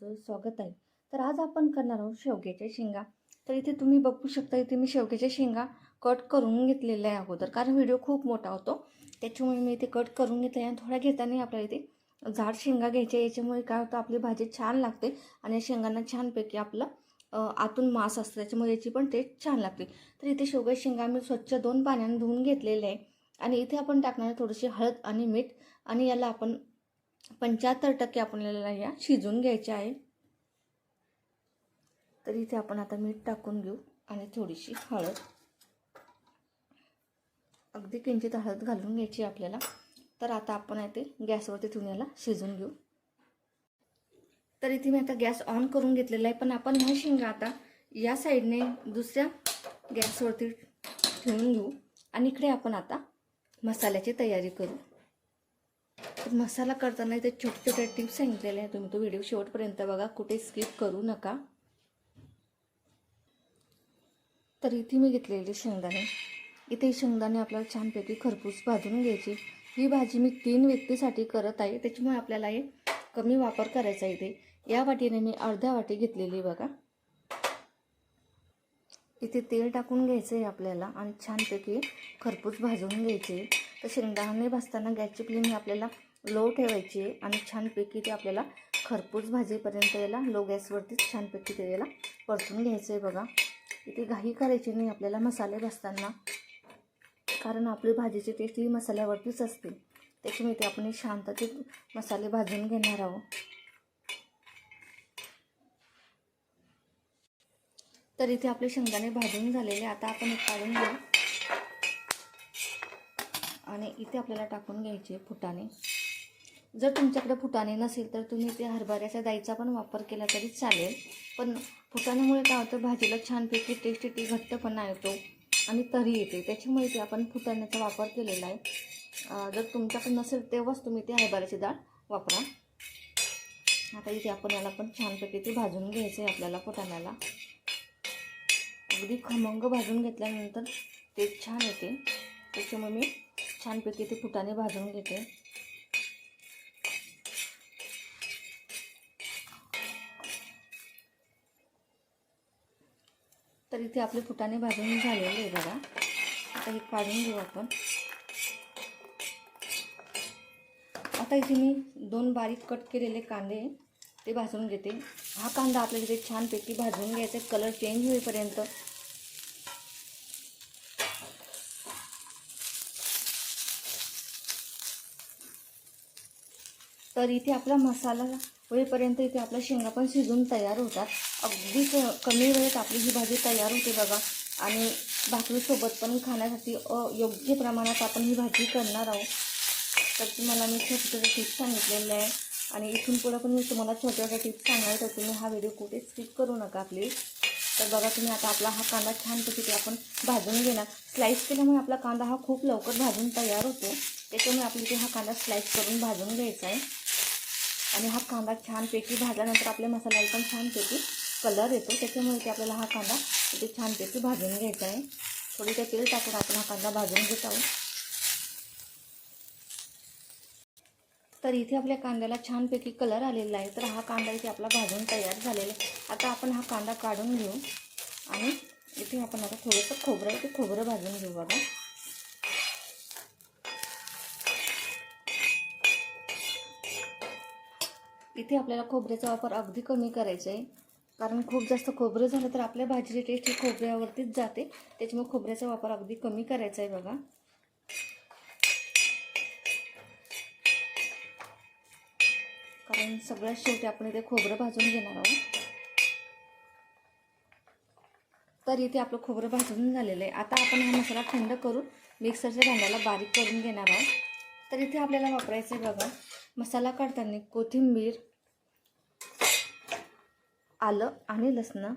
तुमचं स्वागत आहे. तर आज आपण करणार आहोत शेवग्याच्या शेंगा. तर इथे तुम्ही बघू शकता इथे मी शेवग्याच्या शेंगा कट करून घेतलेल्या आहे अगोदर कारण व्हिडिओ खूप मोठा होतो. त्याच्यामुळे मी इथे कट करून घेतले आणि थोड्या घेताना आपल्याला इथे झाड शेंगा घ्यायच्या याच्यामुळे काय होतं आपली भाजी छान लागते आणि या शेंगांना छानपैकी आपलं आतून मांस असतं. त्याच्यामुळे याची पण टेस्ट छान लागते. तर इथे शेवग्या शेंगा मी स्वच्छ दोन पाण्याने धुवून घेतलेले आहे. आणि इथे आपण टाकणार आहे थोडीशी हळद आणि मीठ आणि याला आपण पंच्याहत्तर टक्के आपल्याला या शिजून घ्यायच्या आहे तर इथे आपण आता मीठ टाकून घेऊ आणि थोडीशी हळद. अगदी किंचित हळद घालून घ्यायची आपल्याला. तर आता आपण आहे ते गॅसवरती ठेवून याला शिजून घेऊ. तर इथे मी आता गॅस ऑन करून घेतलेला आहे पण आपण ह्या शेंगा आता या साईडने दुसऱ्या गॅसवरती ठेवून घेऊ. आणि इकडे आपण आता मसाल्याची तयारी करू. तर मसाला करताना इथे छोटे छोटे टिप्स सांगितलेले आहे तुम्ही तो व्हिडिओ शेवटपर्यंत बघा. कुठे स्किप करू नका. तर इथे मी घेतलेले शेंगदाणे. इथे शेंगदाणे आपल्याला छानपैकी खरपूस भाजून घ्यायची. ही भाजी मी तीन व्यक्तीसाठी करत आहे. त्याच्यामुळे आपल्याला हे कमी वापर करायचा आहे इथे. या वाटीने मी अर्ध्या वाटी घेतलेली बघा. इथे तेल टाकून घ्यायचं आहे आपल्याला आणि छानपैकी खरपूस भाजून घ्यायचे तर शेंगदाणे भाजताना गॅसची फ्लेम ही आपल्याला लो ठेवायची आहे आणि छानपैकी ते आपल्याला खरपूस भाजीपर्यंत याला लो गॅसवरतीच छानपैकी ते याला परतून घ्यायचं आहे बघा. इथे घाई करायची नाही आपल्याला मसाले भाजताना कारण आपली भाजीची टेस्ट ही मसाल्यावरतीच असते. त्याच्यामुळे ते आपण शांततेत मसाले भाजून घेणार आहोत. तर इथे आपले शेंगदाणे भाजून झालेले आता आपण एक काढून घेऊ. आणि इथे आपल्याला टाकून घ्यायचे फुटाणे. जर तुमच्याकडे फुटाणे नसेल तर तुम्ही ते हरभऱ्याच्या डाळीचा पण वापर केला तरी चालेल. पण फुटाण्यामुळे काय होतं? भाजीला छानपैकी टेस्ट येते घट्टपणा येतो आणि तरी येते. त्याच्यामुळे ते आपण फुटाण्याचा वापर केलेला आहे. जर तुमच्याकडे नसेल तेव्हाच तुम्ही ते हरभऱ्याची डाळ वापरा. आता इथे आपण याला पण छानपैकी ते भाजून घ्यायचं आहे आपल्याला फुटाण्याला. अगदी खमंग भाजून घेतल्यानंतर ते छान येते. त्याच्यामुळे मी छानपैकी ते पुटाने भाजून घेते. तर इथे आपले फुटाने भाजून झालेले आहे बघा. आता हे काढून घेऊ आपण. आता इथे मी दोन बारीक कट केलेले कांदे ते भाजून घेते. हा कांदा आपल्याला इथे छानपैकी भाजून घ्यायचा कलर चेंज होईपर्यंत तर इथे आपला मसाला होईपर्यंत इथे आपल्या शेंगा पण शिजून तयार होतात. अगदी कमी वेळेत आपली ही भाजी तयार होते बघा. आणि भाकरीसोबत पण खाण्यासाठी अ योग्य प्रमाणात आपण ही भाजी करणार आहोत. तर तुम्हाला मी छोटे छोटे टिप्स सांगितलेले आहे. आणि इथून पुढं पण मी तुम्हाला छोट्या छोट्या टिप्स सांगणार तर तुम्ही हा व्हिडिओ कुठे स्किप करू नका प्लीज तर बघा तुम्ही आता आपला हा कांदा छानपैकी ते आपण भाजून घेणार. स्लाईस केल्यामुळे आपला कांदा हा खूप लवकर भाजून तयार होतो. त्याच्यामुळे आपल्याला इथे हा कांदा स्लाईस करून भाजून घ्यायचा आहे. आणि हा कांदा छानपैकी भाजल्यानंतर आपल्या मसाल्याला पण छानपैकी कलर येतो. त्याच्यामुळे ते आपल्याला हा कांदा इथे छानपैकी भाजून घ्यायचा आहे. थोडी त्या तेल टाकून आपण हा कांदा भाजून घेत आहोत. तर इथे आपल्या कांद्याला छानपैकी कलर आलेला आहे. तर हा कांदा इथे आपला भाजून तयार झालेला आहे. आता आपण हा कांदा काढून घेऊ आणि इथे आपण आता थोडंसं खोबरं ते खोबरं भाजून घेऊ बघा. इथे आपल्याला खोबऱ्याचा वापर अगदी कमी करायचा आहे. कारण खूप जास्त खोबरं झालं तर आपल्या भाजीची टेस्ट ही खोबऱ्यावरतीच जाते. त्याच्यामुळे खोबऱ्याचा वापर अगदी कमी करायचा आहे बघा. कारण सगळ्यात शेवटी आपण इथे खोबरं भाजून घेणार आहोत. तर इथे आपलं खोबरं भाजून झालेलं आहे. आता आपण हा मसाला थंड करून मिक्सरच्या भांड्याला बारीक करून घेणार आहोत. तर इथे आपल्याला वापरायचं आहे बघा. मसाला काढताना कोथिंबीर आलं आणि लसणं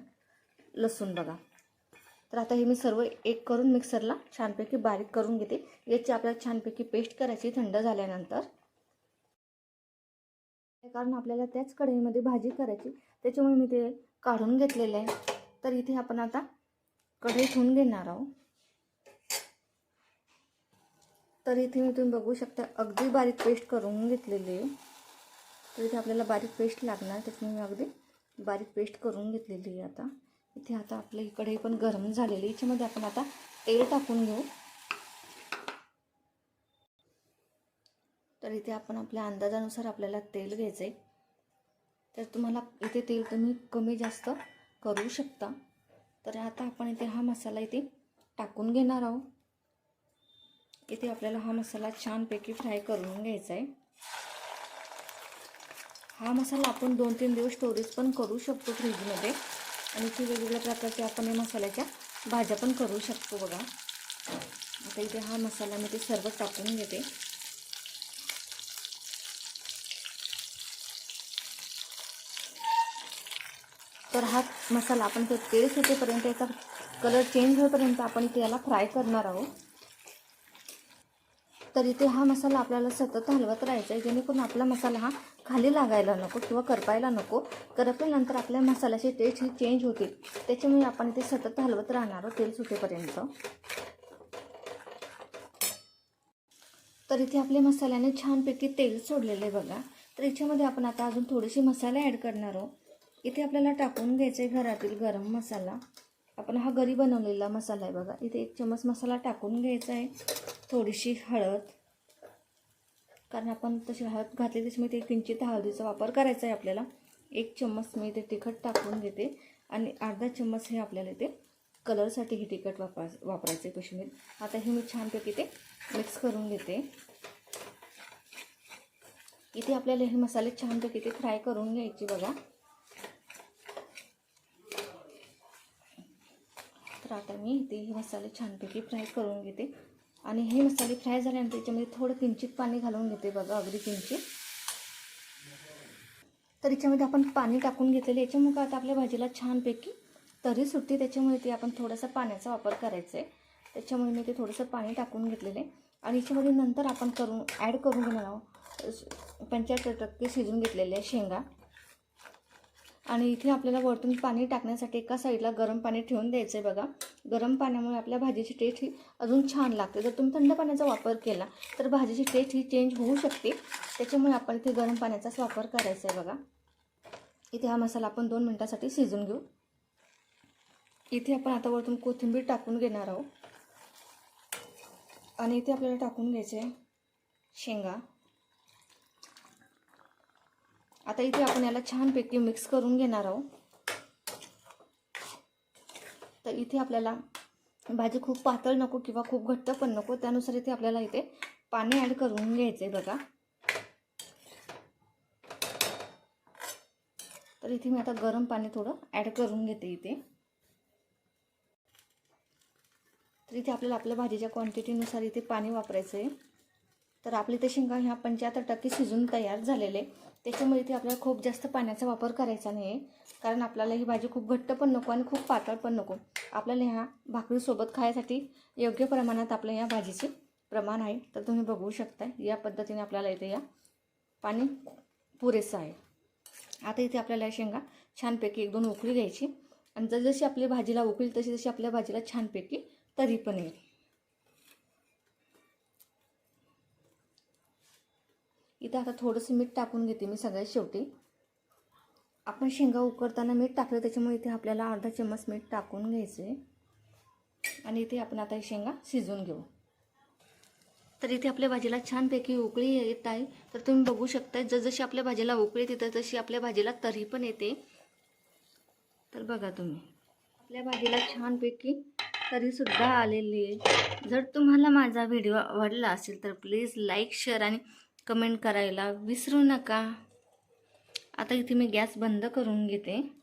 लसूण बघा. तर आता हे मी सर्व एक करून मिक्सरला छानपैकी बारीक करून घेते. याची आपल्याला छानपैकी पेस्ट करायची थंड झाल्यानंतर. कारण आपल्याला त्याच कढईमध्ये भाजी करायची त्याच्यामुळे मी ते काढून घेतलेलं आहे. तर इथे आपण आता कढई ठेवून घेणार आहोत. तर इथे मी तुम्ही बघू शकता अगदी बारीक पेस्ट करून घेतलेली आहे. तर इथे आपल्याला बारीक पेस्ट लागणार त्याच्यामुळे मी अगदी बारीक पेस्ट करून घेतलेली आहे आता. इथे आता आपल्या इकडे पण गरम झालेली याच्यामध्ये आपण आता तेल टाकून घेऊ. तर इथे आपण आपल्या अंदाजानुसार आपल्याला तेल घ्यायचं आहे तर तुम्हाला इथे तेल तुम्ही कमी जास्त करू शकता. तर आता आपण इथे हा मसाला इथे टाकून घेणार आहोत. इथे आपल्याला हा मसाला छानपैकी फ्राय करून घ्यायचा आहे हा मसाला आपण दोन तीन दिवस स्टोरेज पण करू शकतो फ्रीजमध्ये आणि ती वेगवेगळ्या प्रकारच्या आपण या मसाल्याच्या भाज्या पण करू शकतो बघा. आता इथे हा मसाला मी ते सर्व टाकून घेते. तर हा मसाला आपण ते तेल सुटेपर्यंत याचा कलर चेंज होईपर्यंत आपण इथे याला फ्राय करणार आहोत. तर इथे हा मसाला आपल्याला सतत हलवत राहायचा आहे जेणेकरून आपला मसाला हा खाली लागायला नको किंवा करपायला नको. करपल्यानंतर आपल्या मसाल्याची टेस्ट ही चेंज होते त्याच्यामुळे आपण इथे सतत हलवत राहणार हो, तेल सुटेपर्यंत. तर इथे आपल्या मसाल्याने छानपैकी तेल सोडलेलं आहे बघा. तर याच्यामध्ये आपण आता अजून थोडीशी मसाला ॲड करणार आहोत. इथे आपल्याला टाकून घ्यायचं आहे घरातील गरम मसाला. आपण हा घरी बनवलेला मसाला आहे बघा. इथे एक चमच मसाला टाकून घ्यायचा आहे. थोडीशी हळद. कारण आपण तशी हळद घातली त्याच्यामुळे ते किंचित हळदीचा वापर करायचा आहे आपल्याला. एक चम्मच मी ते तिखट टाकून घेते. आणि अर्धा चम्मच हे आपल्याला इथे कलरसाठी हे तिखट वापर वापरायचे कश्मीर आता हे मी छानपैकी ते मिक्स करून घेते. इथे आपल्याला हे मसाले छानपैकी ते फ्राय करून घ्यायचे बघा. तर आता मी. इथे हे मसाले छानपैकी फ्राय करून घेते. आणि हे मसाले फ्राय झाल्यानंतर याच्यामध्ये थोडं किंचित पाणी घालून घेते बघा अगदी किंचित. तर याच्यामध्ये आपण पाणी टाकून घेतलेलं याच्यामुळे आता आपल्या भाजीला छानपैकी तरी सुटते. त्याच्यामुळे ते आपण थोडासा पाण्याचा वापर करायचा आहे. त्याच्यामुळे मी ते थोडंसं पाणी टाकून घेतलेलं आहे. आणि याच्यामध्ये नंतर आपण करून ॲड करून घेणार आहोत. पंच्याहत्तर टक्के शिजून घेतलेले आहे शेंगा. आणि इथे आपल्याला वरतून पाणी टाकण्यासाठी एका साईडला गरम पाणी ठेवून द्यायचं आहे बघा. गरम पाण्यामुळे आपल्या भाजीची टेस्ट ही अजून छान लागते. जर तुम्ही थंड पाण्याचा वापर केला तर भाजीची टेस्ट ही चेंज होऊ शकते. त्याच्यामुळे आपण इथे गरम पाण्याचाच वापर करायचा आहे बघा. इथे हा मसाला आपण दोन मिनटासाठी शिजून घेऊ. इथे आपण आता वरतून कोथिंबीर टाकून घेणार आहोत. आणि इथे आपल्याला टाकून घ्यायचे आहे शेंगा. आता इथे आपण याला छानपैकी मिक्स करून घेणार आहोत. तर इथे आपल्याला भाजी खूप पातळ नको किंवा खूप घट्ट पण नको त्यानुसार इथे आपल्याला इथे पाणी ॲड करून घ्यायचं आहे बघा. तर इथे मी आता गरम पाणी थोडं ॲड करून घेते इथे. तर इथे आपल्याला आपल्या भाजीच्या क्वांटिटीनुसार इथे पाणी वापरायचं आहे तर आपले ते शेंगा ह्या पंच्याहत्तर टक्के शिजून तयार झालेले. त्याच्यामुळे इथे आपल्याला खूप जास्त पाण्याचा वापर करायचा नाही आहे कारण आपल्याला ही भाजी खूप घट्ट पण नको आणि खूप पातळ पण नको. आपल्याला ह्या भाकरीसोबत खायसाठी योग्य प्रमाणात आपल्या या भाजीचे प्रमाण आहे. तर तुम्ही बघू शकता या पद्धतीने आपल्याला इथे या पाणी पुरेसं आहे. आता इथे आपल्याला या शेंगा छानपैकी एक दोन उकळी घ्यायची. आणि जसजशी आपली भाजीला उकळी तशी तशी आपल्या भाजीला छानपैकी तरी पण येईल. इथं आता थोडंसं मीठ टाकून घेते मी सगळ्यात शेवटी. आपण शेंगा उकडताना मीठ टाकलं त्याच्यामुळे इथे आपल्याला अर्धा चम्मच मीठ टाकून घ्यायचं आहे आणि इथे आपण आता शेंगा शिजवून घेऊ. तर इथे आपल्या भाजीला छानपैकी उकळी येत आहे. तर तुम्ही बघू शकता जसजशी आपल्या भाजीला उकळी येते तशी आपल्या भाजीला तरी पण येते. तर बघा तुम्ही आपल्या भाजीला छानपैकी तरीसुद्धा आलेली आहे. जर तुम्हाला माझा व्हिडिओ आवडला असेल तर प्लीज लाईक शेअर आणि कमेंट करायला विसरू नका. आता इथे मी गॅस बंद करून घेते.